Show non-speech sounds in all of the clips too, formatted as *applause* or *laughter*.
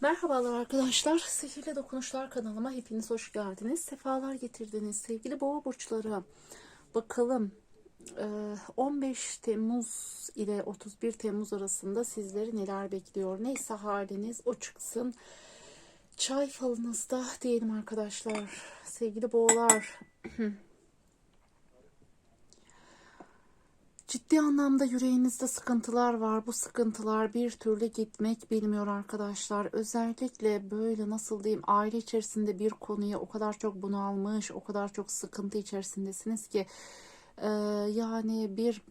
Merhabalar arkadaşlar. Sihirli Dokunuşlar kanalıma hepiniz hoş geldiniz. Sefalar getirdiniz sevgili boğa burçları. Bakalım eee, 15 Temmuz ile 31 Temmuz arasında sizleri neler bekliyor? Neyse haliniz o çıksın. Çay falınızda diyelim arkadaşlar. Sevgili boğalar. *clears throat* Ciddi anlamda yüreğinizde sıkıntılar var. Bu sıkıntılar bir türlü gitmek bilmiyor arkadaşlar. Özellikle böyle nasıl diyeyim aile içerisinde bir konuya o kadar çok bunalmış, o kadar çok sıkıntı içerisindesiniz ki e, yani bir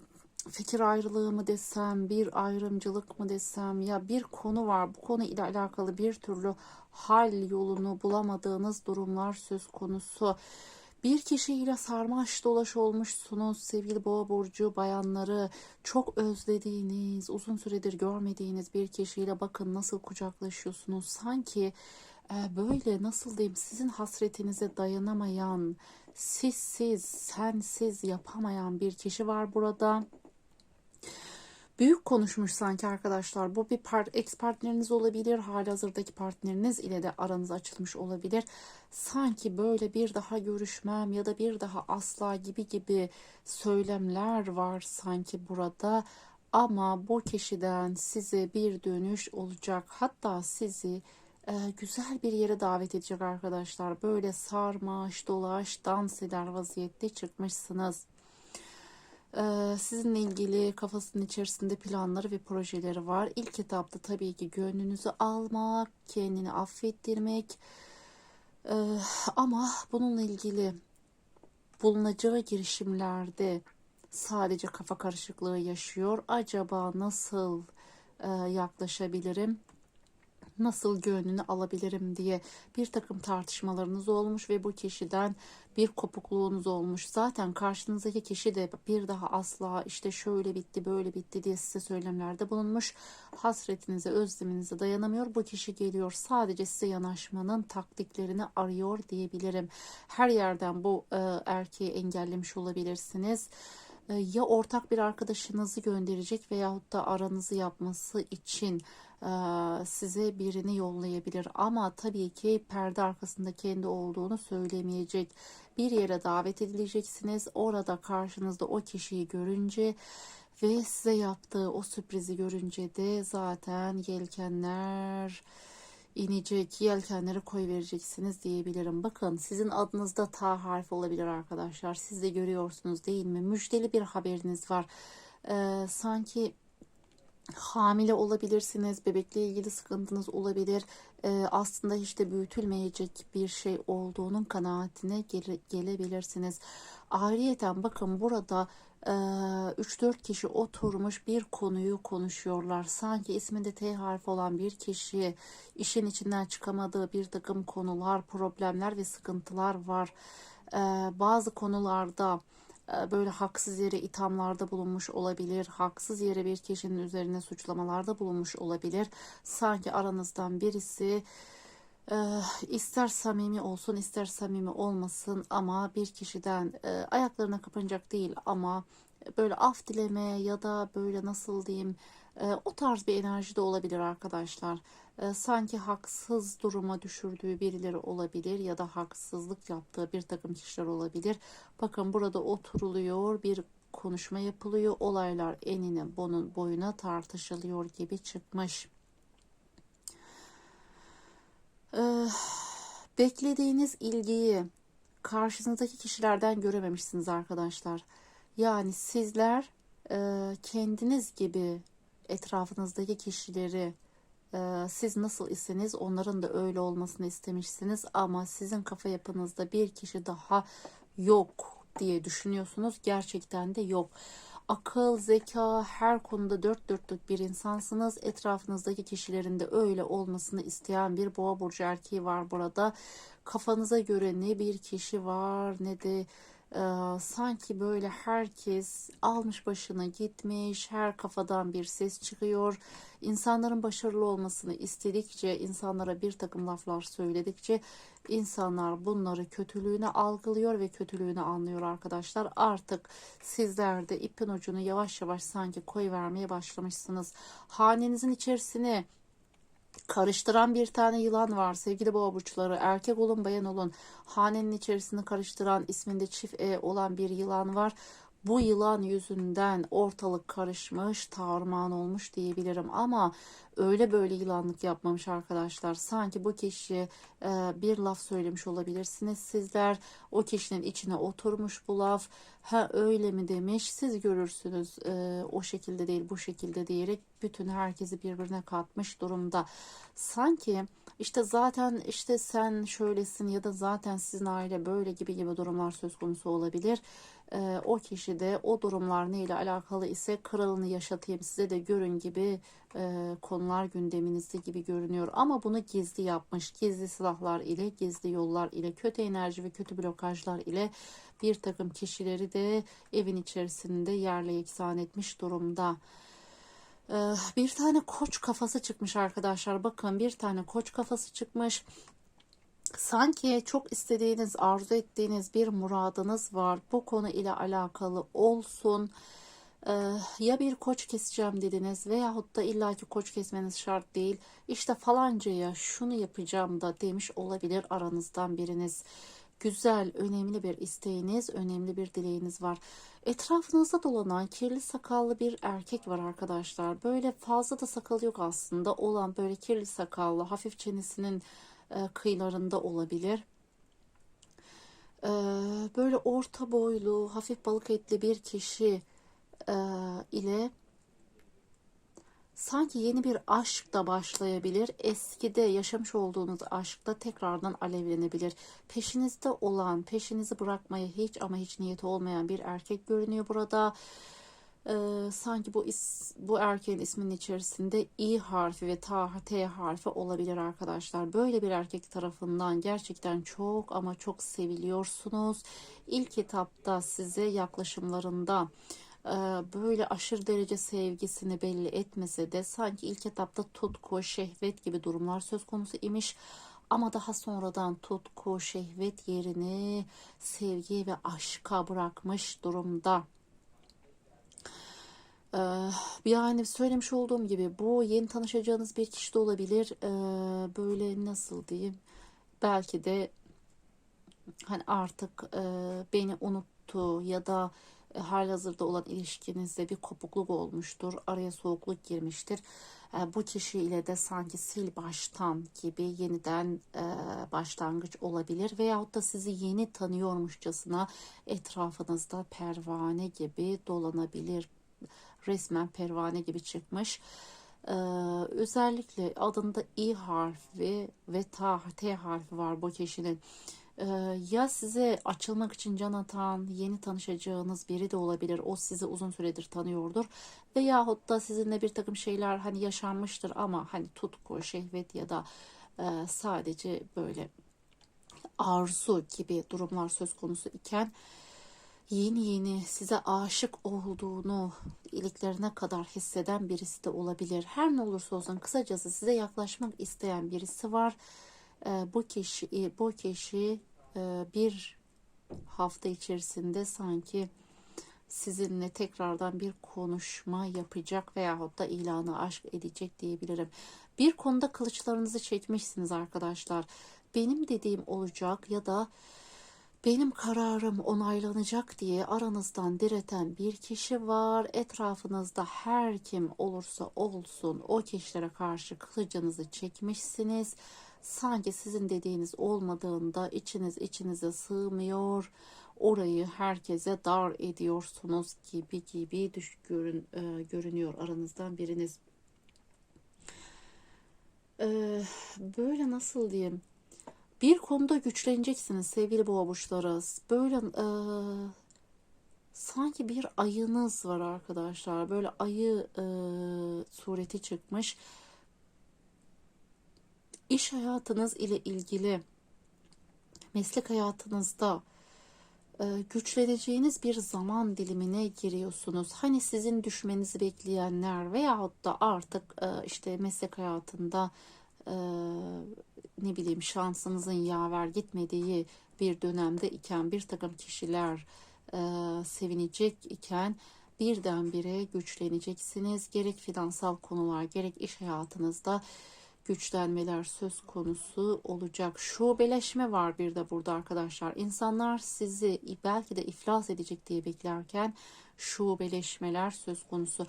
fikir ayrılığı mı desem, bir ayrımcılık mı desem ya bir konu var. Bu konu ile alakalı bir türlü hal yolunu bulamadığınız durumlar söz konusu. Bir kişiyle sarmaş dolaş olmuşsunuz sevgili boğa burcu bayanları. Çok özlediğiniz, uzun süredir görmediğiniz bir kişiyle bakın nasıl kucaklaşıyorsunuz. Sanki e, böyle nasıl diyeyim sizin hasretinize dayanamayan, sizsiz, sensiz yapamayan bir kişi var burada. Büyük konuşmuş sanki arkadaşlar. Bu bir part, ex partneriniz olabilir. Halihazırdaki partneriniz ile de aranız açılmış olabilir. Sanki böyle bir daha görüşmem ya da bir daha asla gibi gibi söylemler var sanki burada. Ama bu kişiden size bir dönüş olacak. Hatta sizi e, güzel bir yere davet edecek arkadaşlar. Böyle sarmaş dolaş dans eder vaziyette çıkmışsınız. Ee, sizinle ilgili kafasının içerisinde planları ve projeleri var. İlk etapta tabii ki gönlünüzü almak, kendini affettirmek. Ee, ama bununla ilgili bulunacağı girişimlerde sadece kafa karışıklığı yaşıyor. Acaba nasıl e, yaklaşabilirim? Nasıl gönlünü alabilirim diye bir takım tartışmalarınız olmuş ve bu kişiden bir kopukluğunuz olmuş. Zaten karşınızdaki kişi de bir daha asla işte şöyle bitti böyle bitti diye size söylemlerde bulunmuş. Hasretinize özleminize dayanamıyor. Bu kişi geliyor sadece size yanaşmanın taktiklerini arıyor diyebilirim. Her yerden bu e, erkeği engellemiş olabilirsiniz e, ya ortak bir arkadaşınızı gönderecek veyahut da aranızı yapması için size birini yollayabilir. Ama tabii ki perde arkasında kendi olduğunu söylemeyecek. Bir yere davet edileceksiniz. Orada karşınızda o kişiyi görünce ve size yaptığı o sürprizi görünce de zaten yelkenler inecek, yelkenleri koy vereceksiniz diyebilirim. Bakın sizin adınızda ta harfi olabilir arkadaşlar. Siz de görüyorsunuz değil mi? Müjdeli bir haberiniz var. Ee, sanki hamile olabilirsiniz, bebekle ilgili sıkıntınız olabilir. Ee, aslında hiç de büyütülmeyecek bir şey olduğunun kanaatine gele, gelebilirsiniz. Ayrıyeten bakın burada e, 3-4 kişi oturmuş bir konuyu konuşuyorlar. Sanki isminde T harfi olan bir kişi işin içinden çıkamadığı bir takım konular, problemler ve sıkıntılar var. Ee, bazı konularda böyle haksız yere ithamlarda bulunmuş olabilir, haksız yere bir kişinin üzerine suçlamalarda bulunmuş olabilir. Sanki aranızdan birisi e, ister samimi olsun ister samimi olmasın ama bir kişiden e, ayaklarına kapanacak değil ama böyle af dileme ya da böyle nasıl diyeyim o tarz bir enerji de olabilir arkadaşlar. Sanki haksız duruma düşürdüğü birileri olabilir ya da haksızlık yaptığı bir takım kişiler olabilir. Bakın burada oturuluyor bir konuşma yapılıyor. Olaylar enine bunun boyuna tartışılıyor gibi çıkmış. Beklediğiniz ilgiyi karşınızdaki kişilerden görememişsiniz arkadaşlar. Yani sizler kendiniz gibi etrafınızdaki kişileri e, siz nasıl iseniz onların da öyle olmasını istemişsiniz ama sizin kafa yapınızda bir kişi daha yok diye düşünüyorsunuz. Gerçekten de yok. Akıl, zeka her konuda dört dörtlük bir insansınız. Etrafınızdaki kişilerin de öyle olmasını isteyen bir boğa burcu erkeği var burada. Kafanıza göre ne bir kişi var ne de ee, sanki böyle herkes almış başına gitmiş, her kafadan bir ses çıkıyor. İnsanların başarılı olmasını istedikçe, insanlara bir takım laflar söyledikçe insanlar bunları kötülüğüne algılıyor ve kötülüğünü anlıyor arkadaşlar. Artık sizler de ipin ucunu yavaş yavaş sanki koy vermeye başlamışsınız. Hanenizin içerisine karıştıran bir tane yılan var. Sevgili boğa burçları erkek olun bayan olun. Hanenin içerisini karıştıran isminde çift e olan bir yılan var bu yılan yüzünden ortalık karışmış tarman olmuş diyebilirim. Ama öyle böyle yılanlık yapmamış arkadaşlar. Sanki bu kişiye e, bir laf söylemiş olabilirsiniz sizler. O kişinin içine oturmuş bu laf. Ha öyle mi demiş? Siz görürsünüz e, o şekilde değil bu şekilde diyerek bütün herkesi birbirine katmış durumda. Sanki işte zaten işte sen şöylesin ya da zaten sizin aile böyle gibi gibi durumlar söz konusu olabilir e, o kişi de o durumlar neyle alakalı ise kralını yaşatayım size de görün gibi e, konular gündeminizde gibi görünüyor. Ama bunu gizli yapmış. Gizli silahlar ile, gizli yollar ile, kötü enerji ve kötü blokajlar ile bir takım kişileri de evin içerisinde yerle yeksan etmiş durumda. Bir tane koç kafası çıkmış arkadaşlar. Bakın bir tane koç kafası çıkmış sanki çok istediğiniz, arzu ettiğiniz bir muradınız var. Bu konu ile alakalı olsun. Ee, ya bir koç keseceğim dediniz veyahut da illaki koç kesmeniz şart değil. İşte falancaya şunu yapacağım da demiş olabilir aranızdan biriniz. Güzel, önemli bir isteğiniz, önemli bir dileğiniz var. Etrafınızda dolanan kirli sakallı bir erkek var arkadaşlar. Böyle fazla da sakal yok aslında. Olan böyle kirli sakallı, hafif çenesinin kıyılarında olabilir. E, böyle orta boylu, hafif balık etli bir kişi e, ile sanki yeni bir aşk da başlayabilir. Eskide yaşamış olduğunuz aşk da tekrardan alevlenebilir. Peşinizde olan, peşinizi bırakmaya hiç ama hiç niyeti olmayan bir erkek görünüyor burada. Ee, sanki bu is, bu erkeğin isminin içerisinde i harfi ve ta, t harfi olabilir arkadaşlar. Böyle bir erkek tarafından gerçekten çok ama çok seviliyorsunuz. İlk etapta size yaklaşımlarında e, böyle aşırı derece sevgisini belli etmese de sanki ilk etapta tutku, şehvet gibi durumlar söz konusu imiş. Ama daha sonradan tutku, şehvet yerini sevgi ve aşka bırakmış durumda. Ee, yani söylemiş olduğum gibi bu yeni tanışacağınız bir kişi de olabilir. Böyle nasıl diyeyim? Belki de hani artık beni unuttu ya da e, halihazırda olan ilişkinizde bir kopukluk olmuştur. Araya soğukluk girmiştir. Bu kişiyle de sanki sil baştan gibi yeniden başlangıç olabilir. Veyahut da sizi yeni tanıyormuşçasına etrafınızda pervane gibi dolanabilir resmen pervane gibi çıkmış. Ee, özellikle adında i harfi ve ta, t harfi var bu kişinin. Ee, ya size açılmak için can atan yeni tanışacağınız biri de olabilir. O sizi uzun süredir tanıyordur. Veyahut da sizinle bir takım şeyler hani yaşanmıştır ama hani tutku, şehvet ya da e, sadece böyle arzu gibi durumlar söz konusu iken yeni yeni size aşık olduğunu iliklerine kadar hisseden birisi de olabilir. Her ne olursa olsun kısacası size yaklaşmak isteyen birisi var. E, bu kişi bu kişi e, bir hafta içerisinde sanki sizinle tekrardan bir konuşma yapacak veyahut da ilanı aşk edecek diyebilirim. Bir konuda kılıçlarınızı çekmişsiniz arkadaşlar. Benim dediğim olacak ya da benim kararım onaylanacak diye aranızdan direten bir kişi var. Etrafınızda her kim olursa olsun o kişilere karşı kılıcınızı çekmişsiniz. Sanki sizin dediğiniz olmadığında içiniz içinize sığmıyor. Orayı herkese dar ediyorsunuz gibi gibi düş görün, e, görünüyor aranızdan biriniz. E, böyle nasıl diyeyim? Bir konuda güçleneceksiniz sevgili boğa burçları. Böyle e, sanki bir ayınız var arkadaşlar. Böyle ayı e, sureti çıkmış. İş hayatınız ile ilgili meslek hayatınızda e, güçleneceğiniz bir zaman dilimine giriyorsunuz. Hani sizin düşmenizi bekleyenler veyahut da artık e, işte meslek hayatında e, ne bileyim şansınızın yaver gitmediği bir dönemde iken bir takım kişiler e, sevinecek iken birdenbire güçleneceksiniz. Gerek finansal konular gerek iş hayatınızda güçlenmeler söz konusu olacak. Şubeleşme var bir de burada arkadaşlar. İnsanlar sizi belki de iflas edecek diye beklerken şubeleşmeler söz konusu.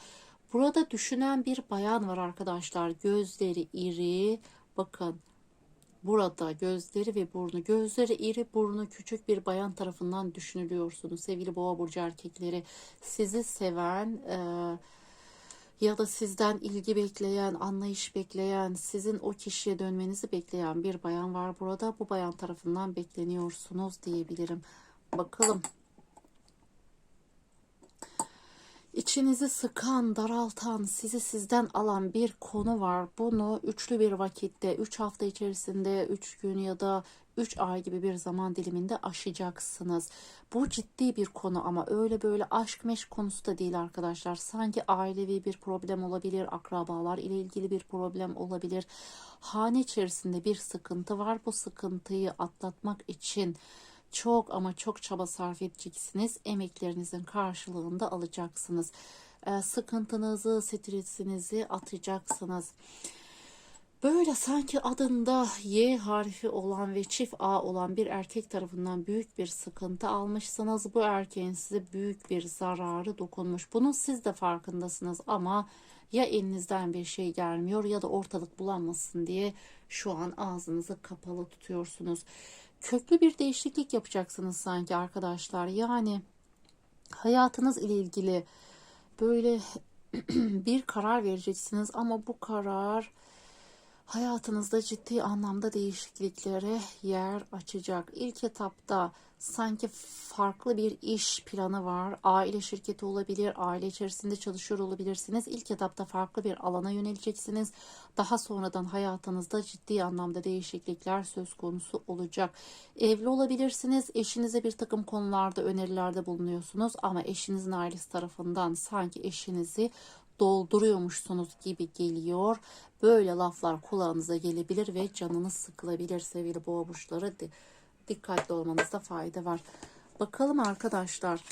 Burada düşünen bir bayan var arkadaşlar. Gözleri iri. Bakın burada gözleri ve burnu. Gözleri iri, burnu küçük bir bayan tarafından düşünülüyorsunuz. Sevgili boğa burcu erkekleri sizi seven, e, ya da sizden ilgi bekleyen, anlayış bekleyen, sizin o kişiye dönmenizi bekleyen bir bayan var burada. Bu bayan tarafından bekleniyorsunuz diyebilirim. Bakalım. İçinizi sıkan, daraltan, sizi sizden alan bir konu var. Bunu üçlü bir vakitte, 3 hafta içerisinde, 3 gün ya da 3 ay gibi bir zaman diliminde aşacaksınız. Bu ciddi bir konu ama öyle böyle aşk meşk konusu da değil arkadaşlar. Sanki ailevi bir problem olabilir, akrabalar ile ilgili bir problem olabilir. Hane içerisinde bir sıkıntı var. Bu sıkıntıyı atlatmak için çok ama çok çaba sarf edeceksiniz. Emeklerinizin karşılığında alacaksınız. Ee, sıkıntınızı, stresinizi atacaksınız. Böyle sanki adında Y harfi olan ve çift A olan bir erkek tarafından büyük bir sıkıntı almışsınız. Bu erkeğin size büyük bir zararı dokunmuş. Bunun siz de farkındasınız ama ya elinizden bir şey gelmiyor ya da ortalık bulanmasın diye şu an ağzınızı kapalı tutuyorsunuz. Köklü bir değişiklik yapacaksınız sanki arkadaşlar. Yani hayatınız ile ilgili böyle *clears throat* bir karar vereceksiniz ama bu karar hayatınızda ciddi anlamda değişikliklere yer açacak. İlk etapta sanki farklı bir iş planı var. Aile şirketi olabilir, aile içerisinde çalışıyor olabilirsiniz. İlk etapta farklı bir alana yöneleceksiniz. Daha sonradan hayatınızda ciddi anlamda değişiklikler söz konusu olacak. Evli olabilirsiniz. Eşinize bir takım konularda önerilerde bulunuyorsunuz ama eşinizin ailesi tarafından sanki eşinizi dolduruyormuşsunuz gibi geliyor. Böyle laflar kulağınıza gelebilir ve canınız sıkılabilir sevgili boğa burçları. Dikkatli olmanızda fayda var. Bakalım arkadaşlar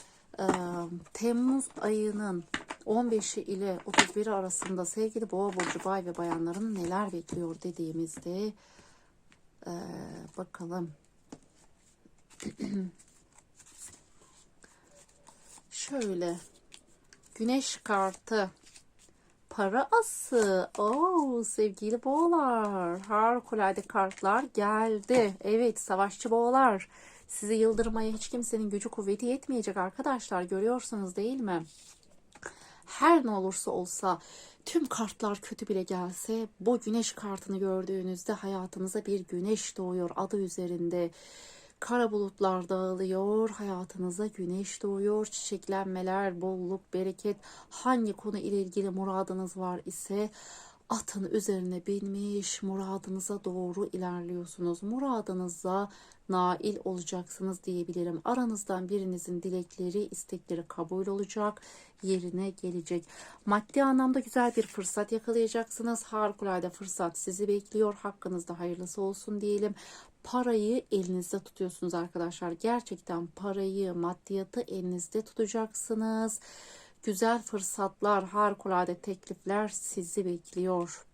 Temmuz ayının 15'i ile 31'i arasında sevgili boğa burcu bay ve bayanların neler bekliyor dediğimizde bakalım. *clears throat* Şöyle güneş kartı para ası. Oo sevgili boğalar. Harikulade kartlar geldi. Evet savaşçı boğalar. Sizi yıldırmaya hiç kimsenin gücü kuvveti yetmeyecek arkadaşlar. Görüyorsunuz değil mi? Her ne olursa olsa tüm kartlar kötü bile gelse bu güneş kartını gördüğünüzde hayatınıza bir güneş doğuyor adı üzerinde. Kara bulutlar dağılıyor, hayatınıza güneş doğuyor, çiçeklenmeler, bolluk, bereket, hangi konu ile ilgili muradınız var ise atın üzerine binmiş muradınıza doğru ilerliyorsunuz. Muradınıza nail olacaksınız diyebilirim. Aranızdan birinizin dilekleri, istekleri kabul olacak, yerine gelecek. Maddi anlamda güzel bir fırsat yakalayacaksınız. Harikulade fırsat sizi bekliyor. Hakkınızda hayırlısı olsun diyelim parayı elinizde tutuyorsunuz arkadaşlar. Gerçekten parayı, maddiyatı elinizde tutacaksınız. Güzel fırsatlar, harikulade teklifler sizi bekliyor.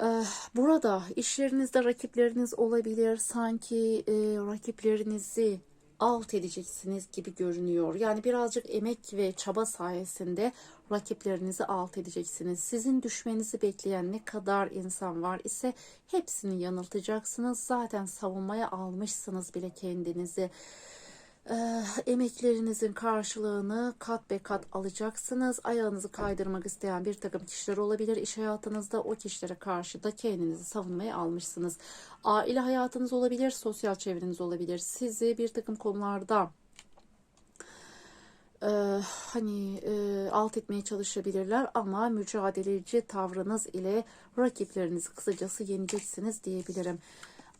Eh, burada işlerinizde rakipleriniz olabilir. Sanki e, rakiplerinizi alt edeceksiniz gibi görünüyor. Yani birazcık emek ve çaba sayesinde rakiplerinizi alt edeceksiniz. Sizin düşmenizi bekleyen ne kadar insan var ise hepsini yanıltacaksınız. Zaten savunmaya almışsınız bile kendinizi. Ee, emeklerinizin karşılığını kat be kat alacaksınız. Ayağınızı kaydırmak isteyen bir takım kişiler olabilir. İş hayatınızda o kişilere karşı da kendinizi savunmaya almışsınız. Aile hayatınız olabilir, sosyal çevreniz olabilir. Sizi bir takım konularda e, hani e, alt etmeye çalışabilirler ama mücadeleci tavrınız ile rakiplerinizi kısacası yeneceksiniz diyebilirim.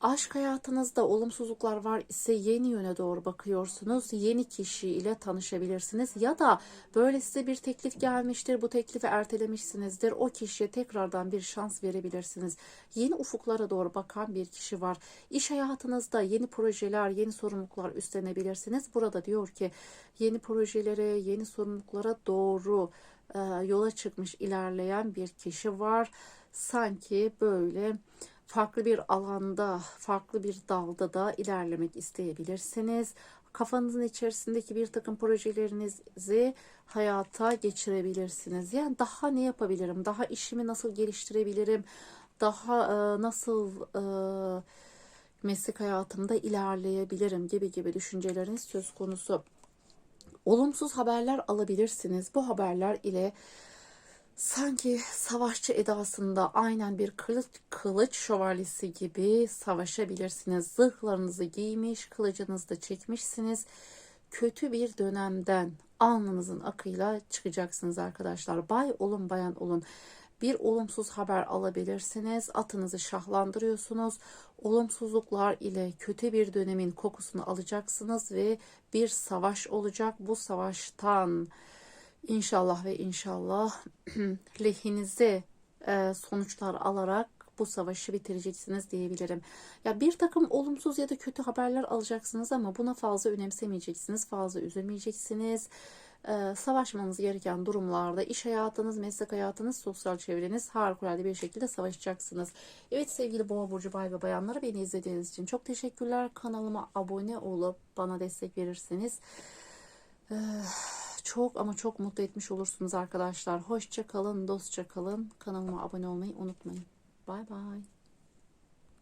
Aşk hayatınızda olumsuzluklar var ise yeni yöne doğru bakıyorsunuz. Yeni kişi ile tanışabilirsiniz ya da böyle size bir teklif gelmiştir. Bu teklifi ertelemişsinizdir. O kişiye tekrardan bir şans verebilirsiniz. Yeni ufuklara doğru bakan bir kişi var. İş hayatınızda yeni projeler, yeni sorumluluklar üstlenebilirsiniz. Burada diyor ki yeni projelere, yeni sorumluluklara doğru e, yola çıkmış ilerleyen bir kişi var. Sanki böyle farklı bir alanda, farklı bir dalda da ilerlemek isteyebilirsiniz. Kafanızın içerisindeki bir takım projelerinizi hayata geçirebilirsiniz. Yani daha ne yapabilirim? Daha işimi nasıl geliştirebilirim? Daha e, nasıl e, meslek hayatımda ilerleyebilirim gibi gibi düşünceleriniz söz konusu. Olumsuz haberler alabilirsiniz. Bu haberler ile sanki savaşçı edasında aynen bir kılıç, kılıç şövalyesi gibi savaşabilirsiniz. Zırhlarınızı giymiş, kılıcınızı da çekmişsiniz. Kötü bir dönemden alnınızın akıyla çıkacaksınız arkadaşlar. Bay olun bayan olun. Bir olumsuz haber alabilirsiniz. Atınızı şahlandırıyorsunuz. Olumsuzluklar ile kötü bir dönemin kokusunu alacaksınız ve bir savaş olacak. Bu savaştan İnşallah ve inşallah *clears throat* lehinize e, sonuçlar alarak bu savaşı bitireceksiniz diyebilirim. Ya bir takım olumsuz ya da kötü haberler alacaksınız ama buna fazla önemsemeyeceksiniz, fazla üzülmeyeceksiniz. E, savaşmanız gereken durumlarda iş hayatınız, meslek hayatınız, sosyal çevreniz harikulade bir şekilde savaşacaksınız. Evet sevgili Boğa Burcu Bay ve Bayanları beni izlediğiniz için çok teşekkürler. Kanalıma abone olup bana destek verirseniz e, çok ama çok mutlu etmiş olursunuz arkadaşlar. Hoşça kalın, dostça kalın. Kanalıma abone olmayı unutmayın. Bay bay.